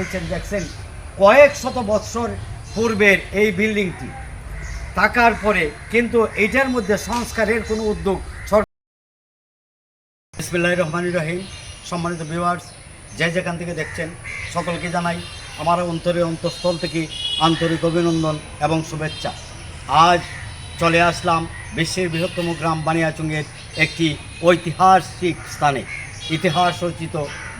পেয়েছেন দেখছেন কয়েক শত বৎসর পূর্বের এই বিল্ডিংটি। থাকার পরে কিন্তু এটার মধ্যে সংস্কারের কোনো উদ্যোগ সরকার রহমান রহিম। সম্মানিত ভিউয়ার্স, যে যেখান থেকে দেখছেন, সকলকে জানাই আমার অন্তরে অন্তঃস্থল থেকে আন্তরিক অভিনন্দন এবং শুভেচ্ছা। আজ চলে আসলাম বিশ্বের বৃহত্তম গ্রাম বানিয়াচুঙ্গের একটি ঐতিহাসিক স্থানে। ইতিহাস রচিত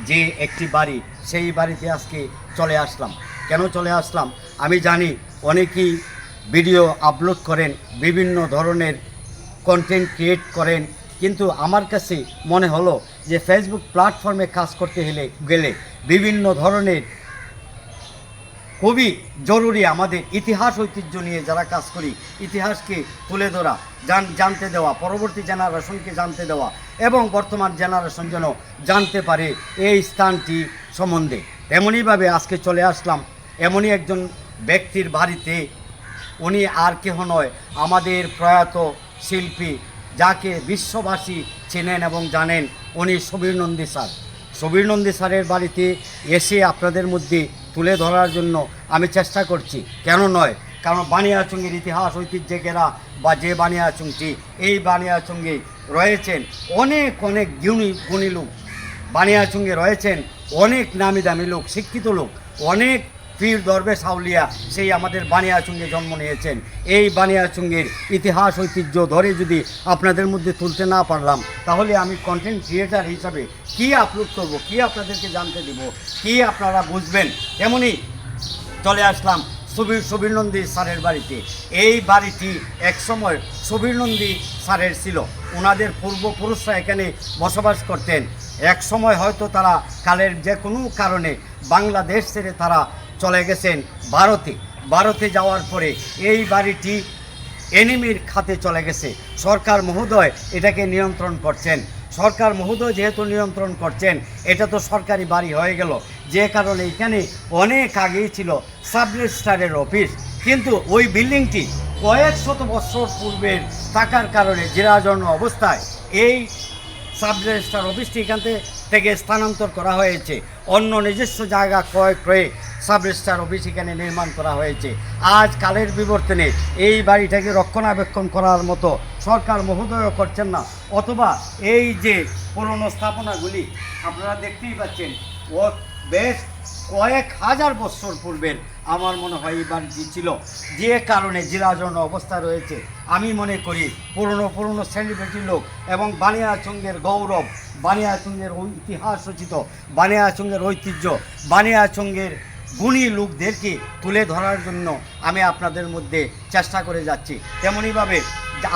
যে একটি বাড়ি, সেই বাড়িতে আজকে চলে আসলাম। কেন চলে আসলাম? আমি জানি অনেকেই ভিডিও আপলোড করেন, বিভিন্ন ধরনের কন্টেন্ট ক্রিয়েট করেন, কিন্তু আমার কাছে মনে হলো যে ফেসবুক প্ল্যাটফর্মে কাজ করতে হলে গেলে বিভিন্ন ধরনের খুবই জরুরি আমাদের ইতিহাস ঐতিহ্য নিয়ে যারা কাজ করি, ইতিহাসকে তুলে ধরা, জান, জানতে দেওয়া, পরবর্তী জেনারেশনকে জানতে দেওয়া এবং বর্তমান জেনারেশন যেন জানতে পারে এই স্থানটি সম্বন্ধে। তেমনইভাবে আজকে চলে আসলাম এমনই একজন ব্যক্তির বাড়িতে। উনি আর কেহ নয়, আমাদের প্রয়াত শিল্পী যাকে বিশ্ববাসী চেনেন এবং জানেন, উনি সুবীর নন্দী স্যার। সুবীর নন্দী স্যারের বাড়িতে এসে আপনাদের মধ্যে তুলে ধরার জন্য আমি চেষ্টা করছি। কেন নয়? কারণ বানিয়াচুঙ্গির ইতিহাস, ঐতিহ্যে ঘেরা বা যে বানিয়াচুঙ্গি, এই বানিয়াচুঙ্গি রয়েছেন অনেক অনেক গুণী গুণী লোক। বানিয়াচুঙ্গে রয়েছেন অনেক নামি দামি লোক, শিক্ষিত লোক, অনেক পীর দরবে সাউলিয়া সেই আমাদের বানিয়াচুঙ্গে জন্ম নিয়েছেন। এই বানিয়াচুঙ্গের ইতিহাস, ঐতিহ্য ধরে যদি আপনাদের মধ্যে তুলতে না পারলাম, তাহলে আমি কন্টেন্ট ক্রিয়েটার হিসাবে কি আপলোড করব, কি আপনাদেরকে জানতে দিব, কি আপনারা বুঝবেন? তেমনই চলে আসলাম সুবীর সুবীর নন্দী স্যারের বাড়িতে। এই বাড়িটি একসময় সুবীর নন্দী স্যারের ছিল। ওনাদের পূর্বপুরুষরা এখানে বসবাস করতেন। এক সময় হয়তো তারা কালের যে কোনো কারণে বাংলাদেশ ছেড়ে তারা চলে গেছেন ভারতে। ভারতে যাওয়ার পরে এই বাড়িটি এনিমির খাতে চলে গেছে। সরকার মহোদয় এটাকে নিয়ন্ত্রণ করছেন। সরকার মহোদয় যেহেতু নিয়ন্ত্রণ করছেন, এটা তো সরকারি বাড়ি হয়ে গেল। যে কারণে এখানে অনেক আগেই ছিল সাব রেজিস্ট্রারের অফিস। কিন্তু ওই বিল্ডিংটি কয়েক শত বছর পূর্বের থাকার কারণে জেরাজন্য অবস্থায় এই সাব রেজিস্ট্রার অফিসটি এখান থেকে স্থানান্তর করা হয়েছে। অন্য নিজস্ব জায়গা ক্রয় ক্রয়ে সাব রেজিস্ট্রার অফিস এখানে নির্মাণ করা হয়েছে। আজ কালের বিবর্তনে এই বাড়িটাকে রক্ষণাবেক্ষণ করার মতো সরকার মহোদয় করছেন না। অথবা এই যে পুরনো স্থাপনাগুলি, আপনারা দেখতেই পাচ্ছেন, ও বেশ কয়েক হাজার বছর পূর্বের আমার মনে হয় এই বাড়িটি ছিল। যে কারণে জেলাজন্য অবস্থা রয়েছে। আমি মনে করি পুরনো পুরনো সেলিব্রিটি লোক এবং বানিয়াচঙ্গের গৌরব, বানিয়াচঙ্গের ইতিহাস রচিত বানিয়াচঙ্গের ঐতিহ্য, বানিয়াচঙ্গের গুণী লোকদেরকে তুলে ধরার জন্য আমি আপনাদের মধ্যে চেষ্টা করে যাচ্ছি। তেমনইভাবে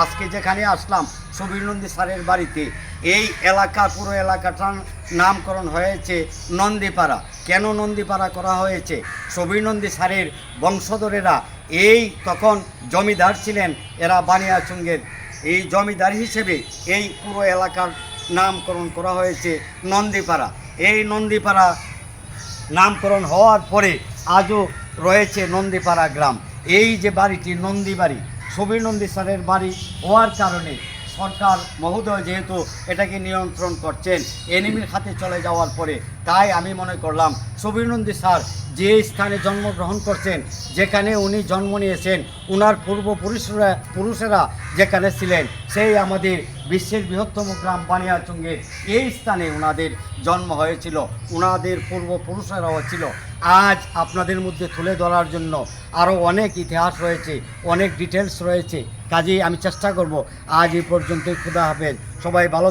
আজকে যেখানে আসলাম সুবীর নন্দী স্যারের বাড়িতে, এই এলাকা, পুরো এলাকাটার নামকরণ হয়েছে নন্দীপাড়া। কেন নন্দীপাড়া করা হয়েছে? সুবীর নন্দী স্যারের বংশধরেরা এই তখন জমিদার ছিলেন, এরা বানিয়াচুঙ্গের। এই জমিদার হিসেবে এই পুরো এলাকার নামকরণ করা হয়েছে নন্দীপাড়া। এই নন্দীপাড়া নামকরণ হওয়ার পরে আজও রয়েছে নন্দীপাড়া গ্রাম। এই যে বাড়িটি, নন্দী বাড়ি সুবীর নন্দী স্যারের বাড়ি হওয়ার কারণে সরকার মহোদয় যেহেতু এটাকে নিয়ন্ত্রণ করছেন এনিমির হাতে চলে যাওয়ার পরে, তাই আমি মনে করলাম সুবীর নন্দী স্যার যে স্থানে জন্মগ্রহণ করছেন, যেখানে উনি জন্ম নিয়েছেন, উনার পূর্বপুরুষরা, পুরুষেরা যেখানে ছিলেন, সেই আমাদের বিশ্বের বৃহত্তম গ্রাম বানিয়াচুঙ্গের এই স্থানে উনাদের জন্ম হয়েছিল, উনাদের পূর্বপুরুষেরাও ছিল। আজ আপনাদের মধ্যে তুলে ধরার জন্য আরও অনেক ইতিহাস রয়েছে, অনেক ডিটেলস রয়েছে। কাজেই আমি চেষ্টা করব, আজ এই পর্যন্তই খুদা হাফেজ। সবাই ভালো